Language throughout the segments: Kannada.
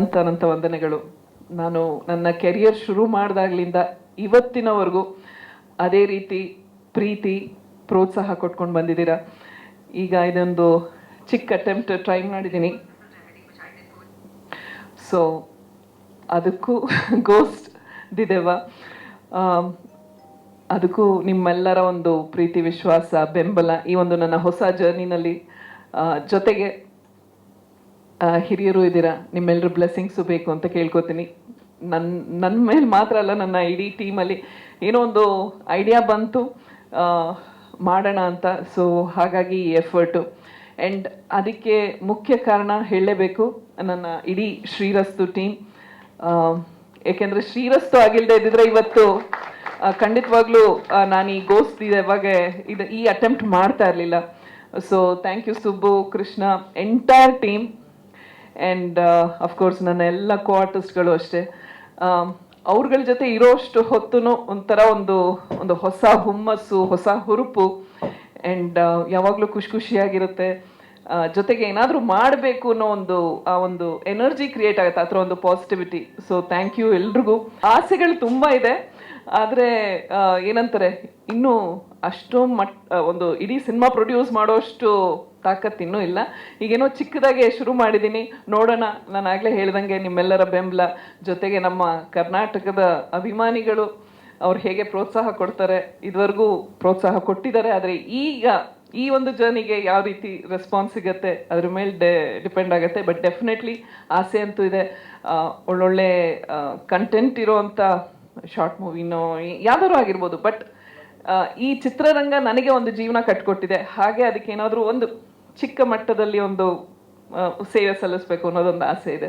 ಅಂತ ಅನಂತ ವಂದನೆಗಳು. ನಾನು ನನ್ನ ಕೆರಿಯರ್ ಶುರು ಮಾಡಿದಾಗ್ಲಿಂದ ಇವತ್ತಿನವರೆಗೂ ಅದೇ ರೀತಿ ಪ್ರೀತಿ, ಪ್ರೋತ್ಸಾಹ ಕೊಟ್ಕೊಂಡು ಬಂದಿದ್ದೀರಾ? ಈಗ ಇದೊಂದು ಚಿಕ್ಕ ಅಟೆಂಪ್ಟ್ ಟ್ರೈ ಮಾಡಿದ್ದೀನಿ. ಸೊ ಅದಕ್ಕೂ ಗೋಸ್ಟ್ ದಿದೆವ? ಅದಕ್ಕೂ ನಿಮ್ಮೆಲ್ಲರ ಒಂದು ಪ್ರೀತಿ, ವಿಶ್ವಾಸ, ಬೆಂಬಲ ಈ ಒಂದು ನನ್ನ ಹೊಸ ಜರ್ನಿನಲ್ಲಿ ಜೊತೆಗೆ ಹಿರಿಯರು ಇದ್ದೀರಾ? ನಿಮ್ಮೆಲ್ಲರ ಬ್ಲೆಸ್ಸಿಂಗ್ಸು ಬೇಕು ಅಂತ ಕೇಳ್ಕೊತೀನಿ. ನನ್ನ ನನ್ನ ಮೇಲೆ ಮಾತ್ರ ಅಲ್ಲ, ನನ್ನ ಇಡೀ ಟೀಮಲ್ಲಿ ಏನೋ ಒಂದು ಐಡಿಯಾ ಬಂತು ಮಾಡೋಣ ಅಂತ. ಸೊ ಹಾಗಾಗಿ ಈ ಎಫರ್ಟು ಆ್ಯಂಡ್ ಅದಕ್ಕೆ ಮುಖ್ಯ ಕಾರಣ ಹೇಳಲೇಬೇಕು, ನನ್ನ ಇಡೀ ಶ್ರೀರಸ್ತು ಟೀಮ್ ಏಕೆಂದರೆ ಶ್ರೀರಸ್ತು ಆಗಿಲ್ಲದೆ ಇದ್ದಿದ್ರೆ ಇವತ್ತು ಖಂಡಿತವಾಗ್ಲೂ ನಾನು ಈ ಗೋಸ್ಟ್ ಯಾವಾಗ ಇದು ಈ ಅಟೆಂಪ್ಟ್ ಮಾಡ್ತಾ ಇರಲಿಲ್ಲ. So thank you Subbu Krishna entire team and of course ನನ್ನ ಎಲ್ಲ ಕೋ ಆರ್ಟಿಸ್ಟ್ಗಳು ಅಷ್ಟೇ ಅವ್ರಗಳ ಜೊತೆ ಇರೋಷ್ಟು ಹೊತ್ತು ಒಂಥರ ಒಂದು ಒಂದು ಹೊಸ ಹುಮ್ಮಸ್ಸು ಹೊಸ ಹುರುಪು. ಆ್ಯಂಡ್ ಯಾವಾಗಲೂ ಖುಷಿ ಖುಷಿಯಾಗಿರುತ್ತೆ. ಆ, ಜೊತೆಗೆ ಏನಾದರೂ ಮಾಡಬೇಕು ಅನ್ನೋ ಒಂದು ಆ ಒಂದು ಎನರ್ಜಿ ಕ್ರಿಯೇಟ್ ಆಗುತ್ತೆ ಆ ಒಂದು ಪಾಸಿಟಿವಿಟಿ ಸೊ ಥ್ಯಾಂಕ್ ಯು ಎಲ್ರಿಗೂ. ಆಸೆಗಳು ತುಂಬ ಇದೆ. ಆದರೆ ಏನಂತಾರೆ ಇನ್ನೂ ಅಷ್ಟೊಂದು ಮಟ್ ಒಂದು ಇಡೀ ಸಿನಿಮಾ ಪ್ರೊಡ್ಯೂಸ್ ಮಾಡೋಷ್ಟು ತಾಕತ್ತು ಇನ್ನೂ ಇಲ್ಲ. ಈಗೇನೋ ಚಿಕ್ಕದಾಗೆ ಶುರು ಮಾಡಿದ್ದೀನಿ ನೋಡೋಣ, ನಾನು ಆಗಲೇ ಹೇಳ್ದಂಗೆ ನಿಮ್ಮೆಲ್ಲರ ಬೆಂಬಲ. ಜೊತೆಗೆ ನಮ್ಮ ಕರ್ನಾಟಕದ ಅಭಿಮಾನಿಗಳು ಅವ್ರು ಹೇಗೆ ಪ್ರೋತ್ಸಾಹ ಕೊಡ್ತಾರೆ, ಇದುವರೆಗೂ ಪ್ರೋತ್ಸಾಹ ಕೊಟ್ಟಿದ್ದಾರೆ. ಆದರೆ ಈಗ ಈ ಒಂದು ಜರ್ನಿಗೆ ಯಾವ ರೀತಿ ರೆಸ್ಪಾನ್ಸ್ ಸಿಗುತ್ತೆ, ಅದ್ರ ಮೇಲೆ ಡೆ ಡಿಪೆಂಡ್ ಆಗುತ್ತೆ. ಬಟ್ ಡೆಫಿನೆಟ್ಲಿ ಆಸೆ ಅಂತೂ ಇದೆ. ಒಳ್ಳೊಳ್ಳೆ ಕಂಟೆಂಟ್ ಇರೋವಂಥ ಶಾರ್ಟ್ ಮೂವಿನೋ ಯಾವ್ದಾದ್ರು ಆಗಿರ್ಬೋದು. ಬಟ್ ಈ ಚಿತ್ರರಂಗ ನನಗೆ ಒಂದು ಜೀವನ ಕಟ್ಕೊಟ್ಟಿದೆ. ಹಾಗೆ ಅದಕ್ಕೆ ಏನಾದರೂ ಒಂದು ಚಿಕ್ಕ ಮಟ್ಟದಲ್ಲಿ ಒಂದು ಸೇವೆ ಸಲ್ಲಿಸ್ಬೇಕು ಅನ್ನೋದೊಂದು ಆಸೆ ಇದೆ.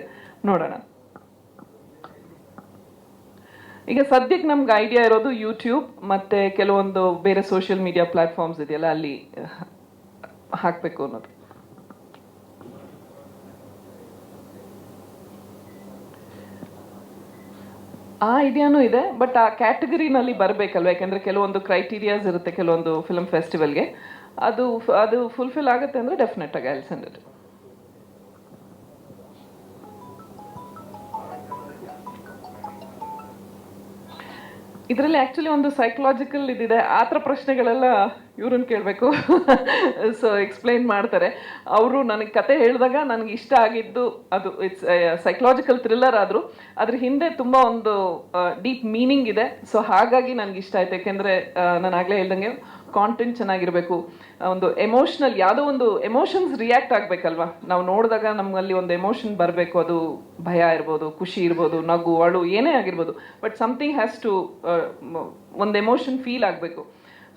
ನೋಡೋಣ. ಈಗ ಸದ್ಯಕ್ಕೆ ನಮ್ಗೆ ಐಡಿಯಾ ಇರೋದು ಯೂಟ್ಯೂಬ್ ಮತ್ತೆ ಕೆಲವೊಂದು ಬೇರೆ ಸೋಷಿಯಲ್ ಮೀಡಿಯಾ ಪ್ಲಾಟ್ಫಾರ್ಮ್ಸ್ ಇದೆಯಲ್ಲ, ಅಲ್ಲಿ ಹಾಕ್ಬೇಕು ಅನ್ನೋದು. ಆ ಐಡಿಯಾನೂ ಇದೆ ಬಟ್ ಆ ಕ್ಯಾಟಗರಿನಲ್ಲಿ ಬರಬೇಕಲ್ವ? ಯಾಕಂದ್ರೆ ಕೆಲವೊಂದು ಕ್ರೈಟೀರಿಯಾಸ್ ಇರುತ್ತೆ, ಕೆಲವೊಂದು ಫಿಲ್ಮ್ ಫೆಸ್ಟಿವಲ್ಗೆ ಅದು ಅದು ಫುಲ್ಫಿಲ್ ಆಗುತ್ತೆ ಅಂದರೆ ಡೆಫಿನೆಟ್ ಆಗಿ ಐಲ್ ಸೆಂಡ್ ಇದರಲ್ಲಿ ಆ್ಯಕ್ಚುಲಿ ಒಂದು ಸೈಕಲಾಜಿಕಲ್ ಇದಿದೆ. ಆ ಥರ ಪ್ರಶ್ನೆಗಳೆಲ್ಲ ಇವ್ರನ್ನ ಕೇಳಬೇಕು. ಸೊ ಎಕ್ಸ್ಪ್ಲೈನ್ ಮಾಡ್ತಾರೆ. ಅವರು ನನಗೆ ಕತೆ ಹೇಳಿದಾಗ ನನಗೆ ಇಷ್ಟ ಆಗಿದ್ದು ಅದು ಇಟ್ಸ್ ಸೈಕಲಾಜಿಕಲ್ ಥ್ರಿಲ್ಲರ್ ಆದರೂ, ಅದ್ರ ಹಿಂದೆ ತುಂಬ ಒಂದು ಡೀಪ್ ಮೀನಿಂಗ್ ಇದೆ. ಸೊ ಹಾಗಾಗಿ ನನಗೆ ಇಷ್ಟ ಆಯ್ತು. ಯಾಕೆಂದರೆ ನಾನು ಆಗಲೇ ಹೇಳ್ದಂಗೆ ಕಾಂಟೆಂಟ್ ಚೆನ್ನಾಗಿರಬೇಕು. ಒಂದು ಎಮೋಷ್ನಲ್ ಯಾವುದೋ ಒಂದು ಎಮೋಷನ್ಸ್ ರಿಯಾಕ್ಟ್ ಆಗಬೇಕಲ್ವಾ? ನಾವು ನೋಡಿದಾಗ ನಮ್ಮಲ್ಲಿ ಒಂದು ಎಮೋಷನ್ ಬರಬೇಕು, ಅದು ಭಯ ಇರ್ಬೋದು, ಖುಷಿ ಇರ್ಬೋದು, ನಗು, ಅಳು, ಏನೇ ಆಗಿರ್ಬೋದು. ಬಟ್ ಸಮಥಿಂಗ್ ಹ್ಯಾಸ್ ಟು ಒಂದು ಎಮೋಷನ್ ಫೀಲ್ ಆಗಬೇಕು.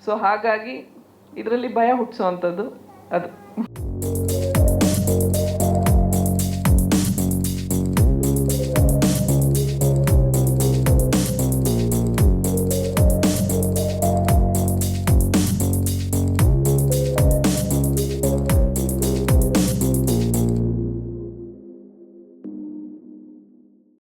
ಸೊ ಹಾಗಾಗಿ ಇದರಲ್ಲಿ ಭಯ ಹುಟ್ಟಿಸೋ ಅಂಥದ್ದು ಅದು.